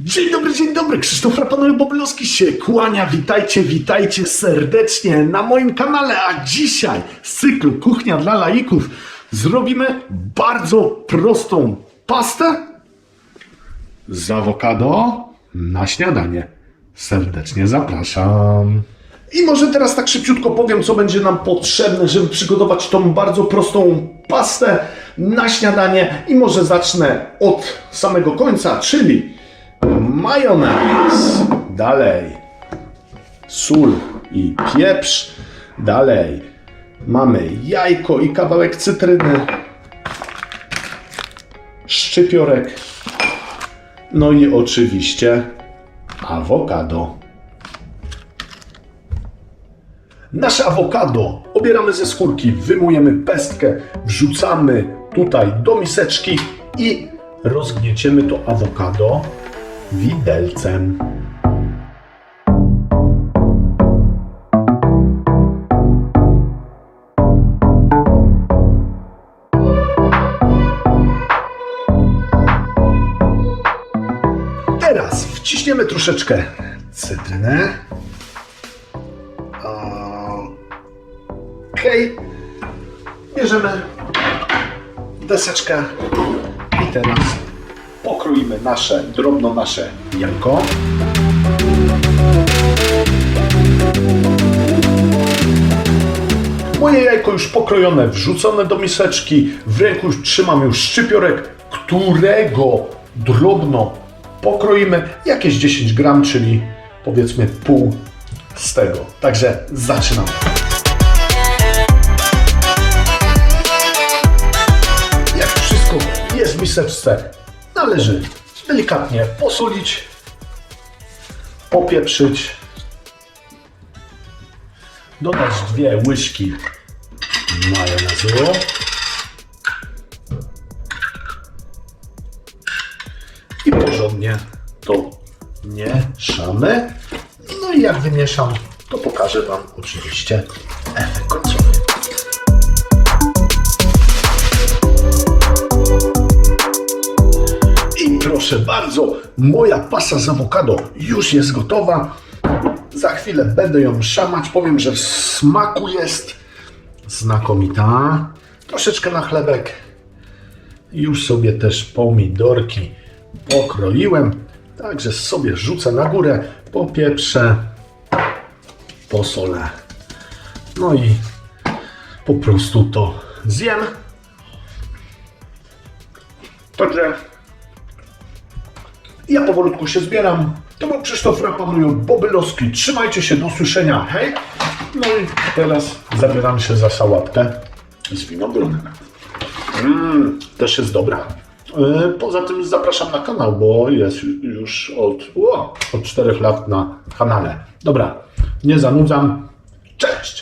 Dzień dobry, dzień dobry. Krzysztof Rapanuje Boblowski się kłania. Witajcie, witajcie serdecznie na moim kanale. A dzisiaj z cyklu Kuchnia dla laików zrobimy bardzo prostą pastę z awokado na śniadanie. Serdecznie zapraszam. I może teraz tak szybciutko powiem, co będzie nam potrzebne, żeby przygotować tą bardzo prostą pastę na śniadanie. I może zacznę od samego końca, czyli majonez, dalej. Sól i pieprz, dalej. Mamy jajko i kawałek cytryny, szczypiorek, no i oczywiście awokado. Nasze awokado obieramy ze skórki, wyjmujemy pestkę, wrzucamy tutaj do miseczki i rozgnieciemy to awokado widelcem. Teraz wciśniemy troszeczkę cytrynę. Okej. Bierzemy deseczkę i teraz pokroimy nasze, drobno nasze jajko. Moje jajko już pokrojone, wrzucone do miseczki. W ręku już trzymam już szczypiorek, którego drobno pokroimy. Jakieś 10 gram, czyli powiedzmy pół z tego. Także zaczynamy. Jak wszystko jest w miseczce, należy delikatnie posolić, popieprzyć, dodać dwie łyżki majonezu. I porządnie to mieszamy. No i jak wymieszam, to pokażę Wam oczywiście efekt proszę bardzo, moja pasa z awokado już jest gotowa. Za chwilę będę ją szamać. Powiem, że w smaku jest znakomita. Troszeczkę na chlebek. Już sobie też pomidorki pokroiłem. Także sobie rzucę na górę, popieprzę, posolę. No i po prostu to zjem. Także ja powolutku się zbieram. To był Krzysztof Rapanują Bobylowski. Trzymajcie się, do usłyszenia. Hej! No i teraz zabieram się za sałatkę z winogronem. Mmm, też jest dobra. Yy, Poza tym zapraszam na kanał, bo jest już od, o, od 4 lat na kanale. Dobra, nie zanudzam. Cześć!